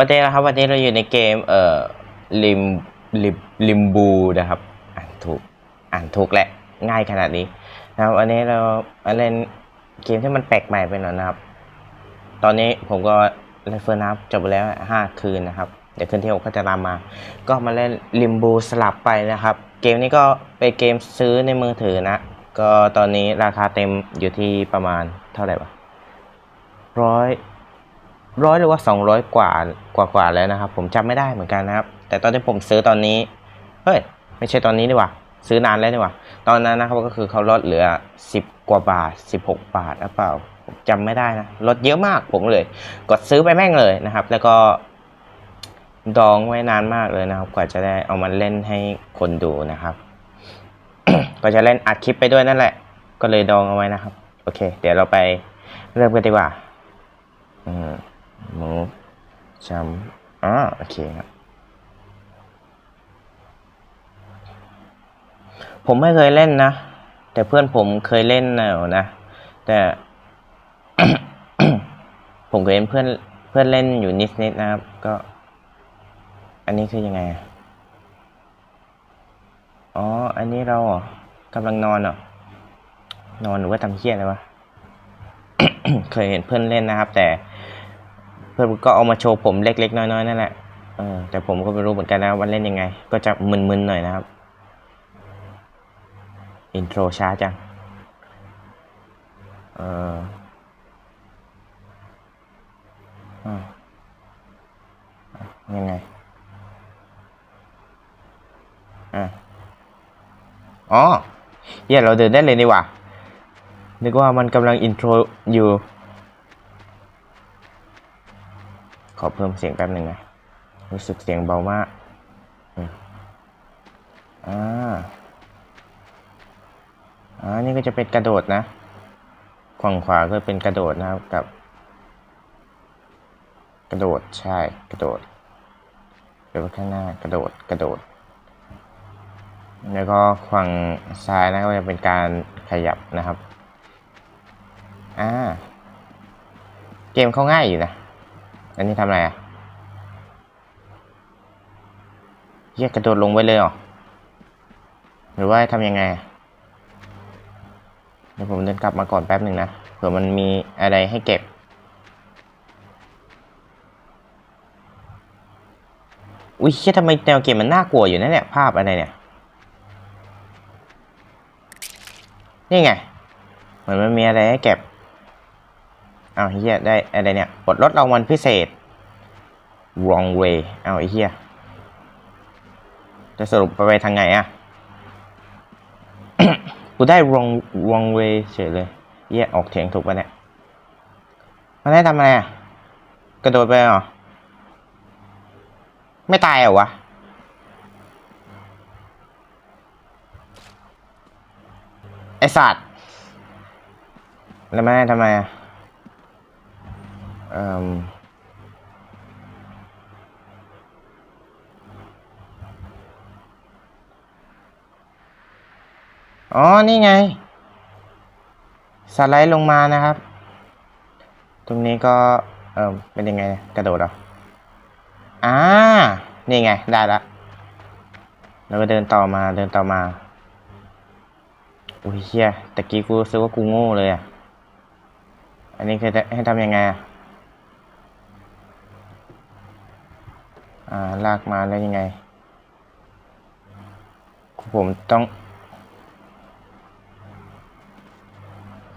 วันนี้นะครับวันนี้เราอยู่ในเกมเอ่อลิมลิมลิมบูนะครับอ่านถูกอ่านถูกแหละง่ายขนาดนี้นะครับวันนี้เรามาเล่นเกมที่มันแปลกใหม่ไปหน่อยนะครับ ตอนนี้ผมก็เล่นเฟิร์นนับจบไปแล้วห้าคืนนะครับเดี๋ยวคืนที่หกก็จะตามมา ก็มาเล่นลิมบูสลับไปนะครับ เกมนี้ก็เป็นเกมซื้อในมือถือนะ ก็ตอนนี้ราคาเต็มอยู่ที่ประมาณเท่าไหร่วะร้อย ร้อยหรือว่าสองร้อยกว่ากว่ากว่าแล้วนะครับ ผมจำไม่ได้เหมือนกันนะครับ แต่ตอนที่ผมซื้อตอนนี้ เฮ้ย ไม่ใช่ตอนนี้ดีกว่า ซื้อนานแล้วดีกว่า ตอนนั้นนะครับก็คือเขาลดเหลือสิบกว่าบาทสิบหกบาทหรือเปล่าผมจำไม่ได้นะลดเยอะมากผมเลย กดซื้อไปแม่งเลยนะครับ แล้วก็ดองไว้นานมากเลยนะครับ กว่าจะได้เอามาเล่นให้คนดูนะครับ ก็จะเล่นอัดคลิปไปด้วยนั่นแหละ ก็เลยดองเอาไว้นะครับ โอเค เดี๋ยวเราไปเริ่มกันดีกว่า อืม มูฟ จำอ่าโอเคครับ ผมไม่เคยเล่นนะ แต่เพื่อนผมเคยเล่นแนวนะ แต่ ผมเคยเห็นเพื่อนเพื่อนเล่นอยู่นิดนิดนะครับ ก็ อันนี้คือยังไง อ๋อ อันนี้เราอกำลังนอนเหรอนอนหรือว่าทำเหี้ยอะไรวะ เคยเห็นเพื่อนเล่นนะครับ แต่ พื่อนก็เอามาโชว์ผมเล็กๆ น้อยๆนั่นแหละเออแต่ผมก็ไม่รู้เหมือนกันนะว่าเล่นยังไง ก็จะมึนๆหน่อยนะครับ อินโทรช้าจังเอออ่อยังไงอะอ๋อเหี้ยเราเดินได้เลยนี่ว่านึกว่ามันกำลังอินโทรอยู่ ขอเพิ่มเสียงแป๊บหนึ่งนะ รู้สึกเสียงเบามากอ่าอ่านี่ก็จะเป็นกระโดดนะฝั่งขวาก็เป็นกระโดดนะครับกับ กระโดดใช่กระโดดเดี๋ยวไปข้างหน้ากระโดดกระโดด แล้วก็ฝั่งซ้ายนะก็จะเป็นการขยับนะครับอ่าเกมเขาง่ายอยู่นะ อันนี้ทำอะไรอะเฮียกระโดดลงไปเลยเหรอ หรือว่าทำยังไง เดี๋ยวผมเดินกลับมาก่อนแป๊บหนึ่งนะ เผื่อมันมีอะไรให้เก็บ อุ้ยเฮียทำไมแนวเกมมันน่ากลัวอยู่นะเนี่ย ภาพอะไรเนี่ย นี่ไง เหมือนมันมีอะไรให้เก็บ เอาเฮียได้อะไรเนี่ยปลดลดรางวัลพิเศษ wrong way เอาไอ้เฮียจะสรุปไปไปทางไหนอะกูได้ wrong wrong way เฉยเลยเฮียออกเถียงถูกปะเนี่ยมันได้ทำอะไรอะกระโดดไปเหรอ ไม่ตายเหรอวะไอสัตว์แล้วไม่ได้ทำไมอะ อ๋อ นี่ไง สไลด์ลงมานะครับ ตรงนี้ก็ เออเป็นยังไง กระโดดเหรออ่า นี่ไง ได้ละ แล้วก็เดินต่อมา เดินต่อมา อุ้ยเฮียตะกี้กูรู้สึกว่ากูโง่เลยอะ อันนี้คือจะให้ทำยังไงอะ อ่า ลากมาแล้วยังไง ผมต้อง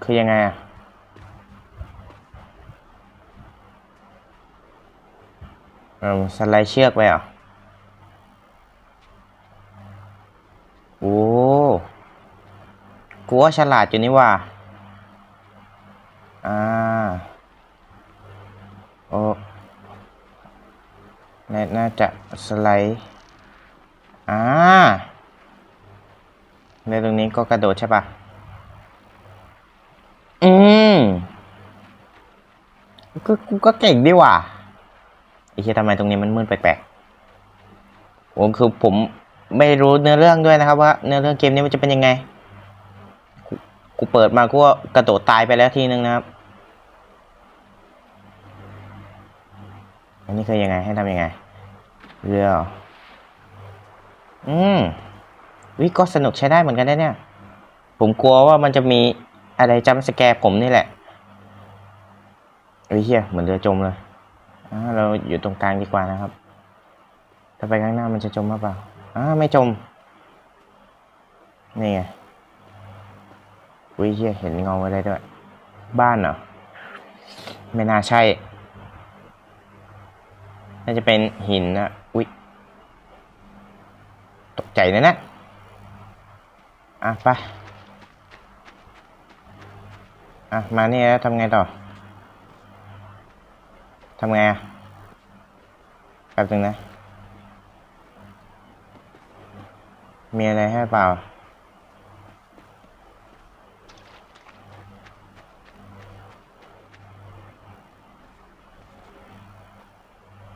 คือยังไงอะเออสไลด์เชือกไปเหรอโอ้กูว่าฉลาดอยู่นี่ว่าอ่าโอ้ น่าน่าจะสไลด์อ่าในตรงนี้ก็กระโดดใช่ปะอืมก็กูก็เก่งดีว่ะไอ้เหี้ยทำไมตรงนี้มันมืดแปลกๆผมคือผมไม่รู้เนื้อเรื่องด้วยนะครับว่าเนื้อเรื่องเกมนี้มันจะเป็นยังไง กูกูเปิดมากูก็กระโดดตายไปแล้วทีนึงนะครับ อันนี้คือยังไงให้ทำยังไงเรืออืมวิก็สนุกใช้ได้เหมือนกันนะเนี่ย ผมกลัวว่ามันจะมีอะไรจำสแกร์ผมนี่แหละเฮ้ยเฮียเหมือนเรือจมเลยอ่าเราอยู่ตรงกลางดีกว่านะครับ ถ้าไปข้างหน้ามันจะจมหรือเปล่าอ่าไม่จม นี่ไงอุ้ยเฮียเห็นเงาอะไรด้วย บ้านเหรอ ไม่น่าใช่าจะเป็นหินนะอุ้ยตกใจนะนี่ยอะไปอะมาเนี่แล้วทำไงต่อทำไงอะแป๊บนึงนะ มีอะไรให้เปล่า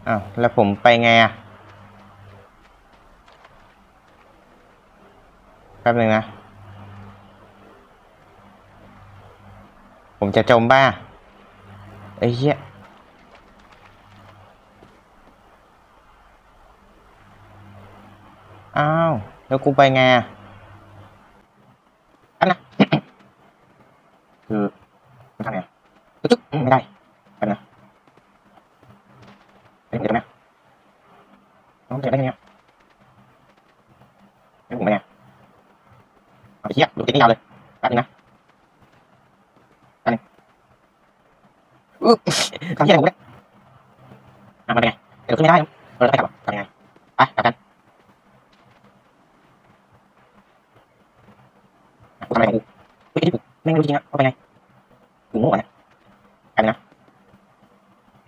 อ้าวแล้วผมไปไงอะแป๊บนึงนะ ผมจะจมบ้าไอ้เหี้ยอ้าว แล้วกูไปไงอะอันนะ คือมันทำไงอะจุ๊บอืมไม่ได้แป๊บนะเฮ้ยผมจะทำไงน้องจะได้ไงอะเฮ้ยผมไปไงเอาไปเหี้ยดูติดนี่ยาวเลยแป๊บนึงนะแป๊บนึงอุ๊ยทำเหี้ยอะไรกูเนี่ยอะมันเป็นไงเดี๋ยวขึ้นไม่ได้นะเราจะไปกลับอะทำยังไงไปกลับกัน กู ทำอะไรกูเฮ้ยไอ้ที่กูแม่งไม่รู้จริงอะว่าไปไงกูโง่อะเนี่ยไปเลยนะ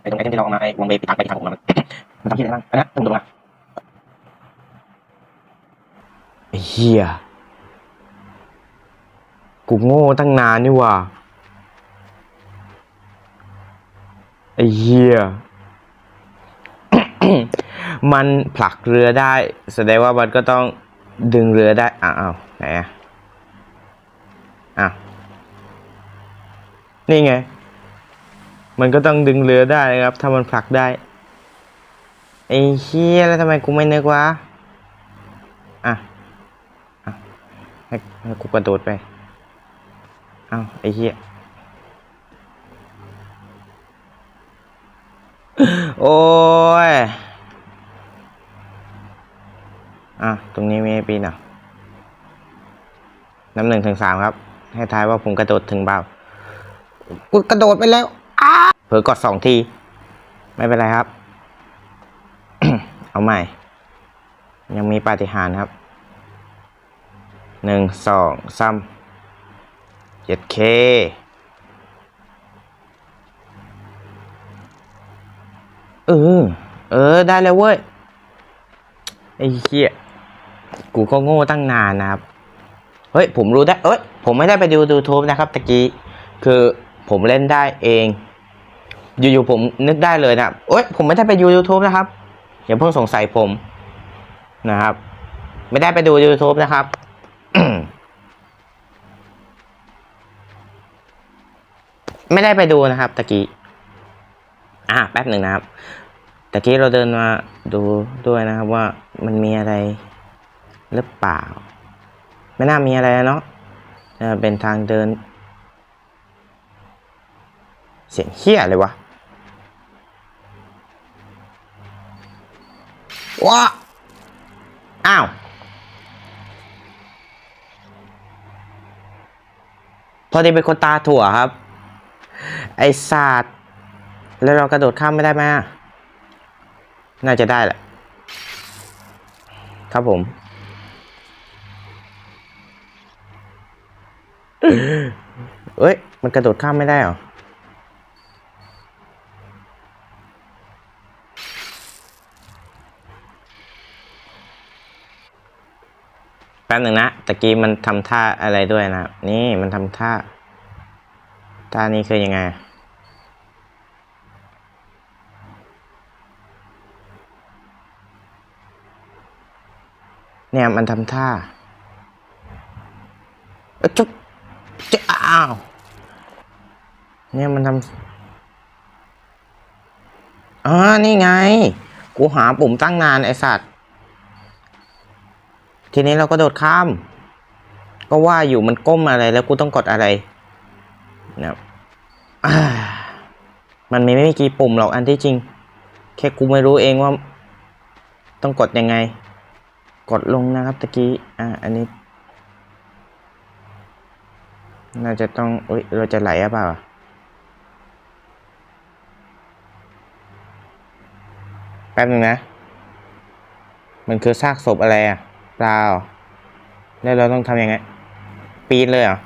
ไอ้ตรงไอ้ที่เราเอามาไอ้วงเบย์ปิดทางไปทางผมมันมันทำที่อะไรบ้างอันนั้นตรงตรงนะไอ้เหี้ยกูโง่ตั้งนานนี่ว่าไอ้เหี้ยมันผลักเรือได้ แสดงว่ามันก็ต้องดึงเรือได้อ้าวไหนอะ อะ นี่ไง มันก็ต้องดึงเรือได้นะครับ ถ้ามันผลักได้ ไอ้เฮียแล้วทำไมกูไม่นึกวะ อะ อะ ให้ให้กูกระโดดไป เอ้าไอ้เฮียโอ้ย อะ ตรงนี้มีปีนอะน้ำหนึ่งถึงสามครับ ให้ทายว่าผมกระโดดถึงเปล่ากูกระโดดไปแล้วอ้าเผลอกดสองที ไม่เป็นไรครับ เอาใหม่ ยังมีปาฏิหาริย์ครับหนึ่งสองสามเจ็ดเคเออ เออ ได้แล้วเว้ย ไอ้เหี้ย กูก็โง่ตั้งนานนะครับ เฮ้ย ผมรู้ได้ เอ้ย ผมไม่ได้ไปดู YouTube นะครับตะกี้ คือผมเล่นได้เอง อยู่ๆผมนึกได้เลยนะเอ้ยผมไม่ได้ไปดู YouTube นะครับ อย่าเพิ่งสงสัยผมนะครับ ไม่ได้ไปดู YouTube นะครับไม่ได้ไปดูนะครับตะกี้ อะแป๊บหนึ่งนะครับตะกี้เราเดินมาดูด้วยนะครับว่ามันมีอะไรหรือเปล่า ไม่น่ามีอะไรเนาะ เออเป็นทางเดิน เสียงเฮี้ยเลยวะว้าอ้าว พอดีเป็นคนตาถั่วครับ ไอศาสตร์แล้วเรากระโดดข้ามไม่ได้ไหมน่าจะได้แหละ ครับผม เอ้ย มันกระโดดข้ามไม่ได้เหรอ แป๊บหนึ่งนะ ตะกี้มันทำท่าอะไรด้วยนะ นี่มันทำท่า ท่านี้คือยังไงเนี่ยมันทำท่าเอจุ๊บ จะอ้าว เนี่ยมันทำอ๋อนี่ไง กูหาปุ่มตั้งนานไอสัตว์ ทีนี้เราก็โดดข้าม ก็ว่าอยู่มันก้มอะไรแล้วกูต้องกดอะไรนะมันมีไม่มีกี่ปุ่มหรอกอันที่จริง แค่กูไม่รู้เองว่า ต้องกดยังไง กดลงนะครับตะกี้ อ่า อันนี้ น่าจะต้องเอ้ยเราจะไหลหรือเปล่าแป๊บนึงนะ มันคือซากศพอะไรอะเปล่าแล้วเราต้องทำยังไง ปีนเลยเหรอ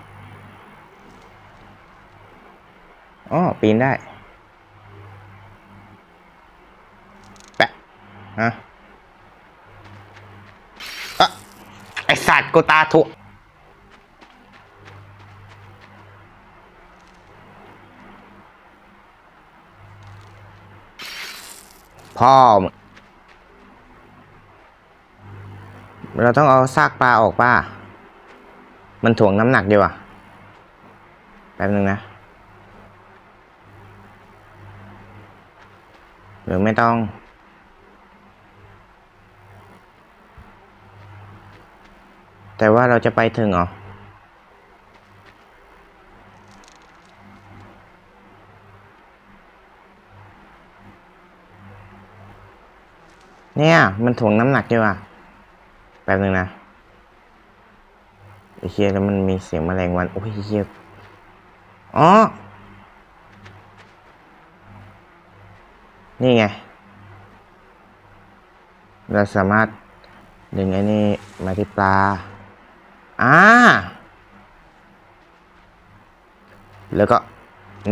อ๋อปีนได้แปะฮะอะไอสัตว์กูตาทุ พ่อ เราต้องเอาซากปลาออกป่ะ มันถ่วงน้ำหนักดีว่ะ แป๊บนึงนะ หรือไม่ต้องแต่ว่าเราจะไปถึงเหรอ เนี่ย มันถ่วงน้ำหนักดีว่ะแป๊บนึงนะไอ้เฮียแล้วมันมีเสียงแมลงวัน โอ้ยเฮียอ๋อ นี่ไง เราสามารถดึงไอ้นี่มาที่ปลา อ่า แล้วก็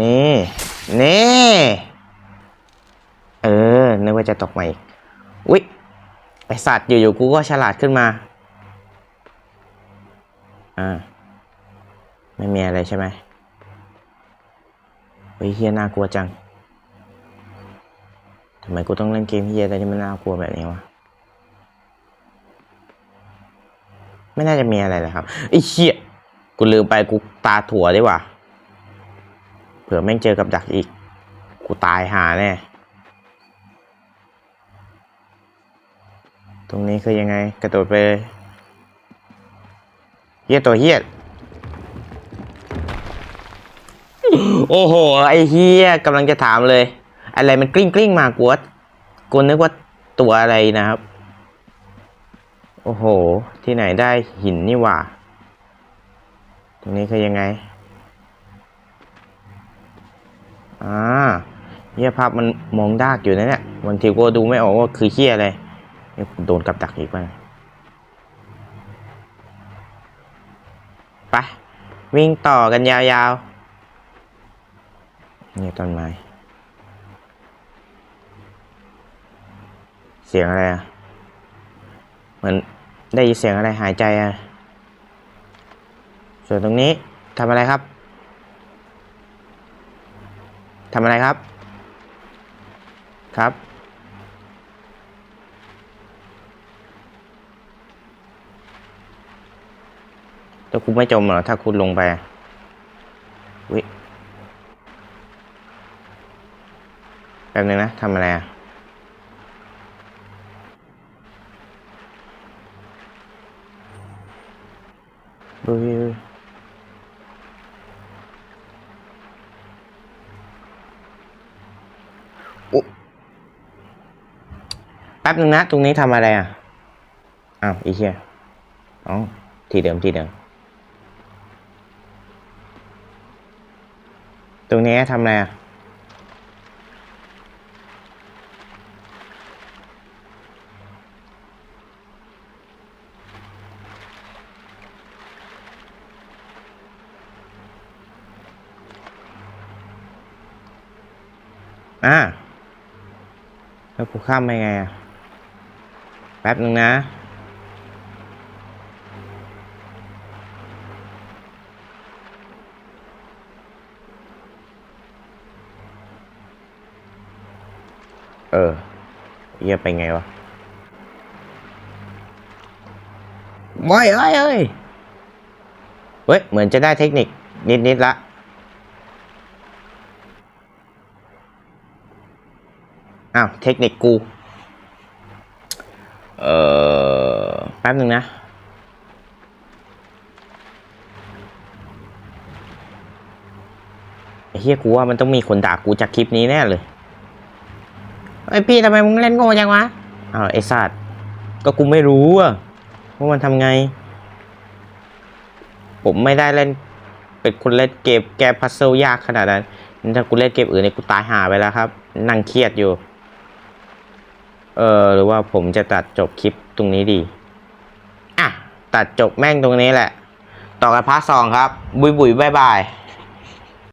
นี่ นี่ เออ นึกว่าจะตกมาอีก อุ๊ยไอสัตว์อยู่ๆกูก็ฉลาดขึ้นมา อ่า ไม่มีอะไรใช่ไหมเฮ้ยเฮียน่ากลัวจังทำไมกูต้องเล่นเกมเฮียอะไรที่มันน่ากลัวแบบนี้วะ ไม่น่าจะมีอะไรเลยครับไอ้เฮียกูลืมไปกูตาถั่วดีกว่า เผื่อแม่งเจอกับดักอีก กูตายหาแน่ ตรงนี้คือยังไง กระโดดไปเฮียตัวเฮียโอ้โห ไอเฮียกำลังจะถามเลย อะไรมันกลิ้งกลิ้งมากวดกูนึกว่าตัวอะไรนะครับ โอ้โห ที่ไหนได้หินนี่หว่า ตรงนี้คือยังไง อ่าเฮียภาพมันมองดากอยู่นะเนี่ยบางทีก็ดูไม่ออกว่าคือเฮียอะไร นี่กูโดนกับดักอีกป่ะไปวิ่งต่อกันยาวๆ นี่ต้นไม้ เสียงอะไรอะ เหมือนได้ยินเสียงอะไรหายใจอะ ส่วนตรงนี้ทำอะไรครับทำอะไรครับ ครับ แต่คุณไม่จมเหรอถ้าคุณลงไปวิแป๊บนึงนะทำอะไรอะดูดิดูดิอุ๊แป๊บนึงนะ ตรงนี้ทำอะไรอะ อ้าว อีเชียอ๋อ ที่เดิม ที่เดิม ตรง นี้ทำอะไรอะอ่าแล้วกูข้ามไปไงอะ แป๊บหนึ่งนะ เออเยี่ยไปไงวะไม่เอ้ยเอ้ยเฮ้ย เหมือนจะได้เทคนิคนิดๆละออ้าว เทคนิคกู เอ่อ แป๊บหนึ่งนะไอ้เฮียกูว่ามันต้องมีคนด่ากูจากคลิปนี้แน่เลย ไอพี่ทำไมมึงเล่นโง่จังวะอ้าวไอสัตว์ก็กูไม่รู้อะว่ามันทำไง ผมไม่ได้เล่น เป็นคนเล่นเกมแก้พัซเซิลยากขนาดนั้นถ้ากูเล่นเกมอื่นเนี่ยกูตายหาไปแล้วครับ นั่งเครียดอยู่ เออหรือว่าผมจะตัดจบคลิปตรงนี้ดี อะ ตัดจบแม่งตรงนี้แหละ ต่อกันพาร์ทสองครับ บุยบุยบายบาย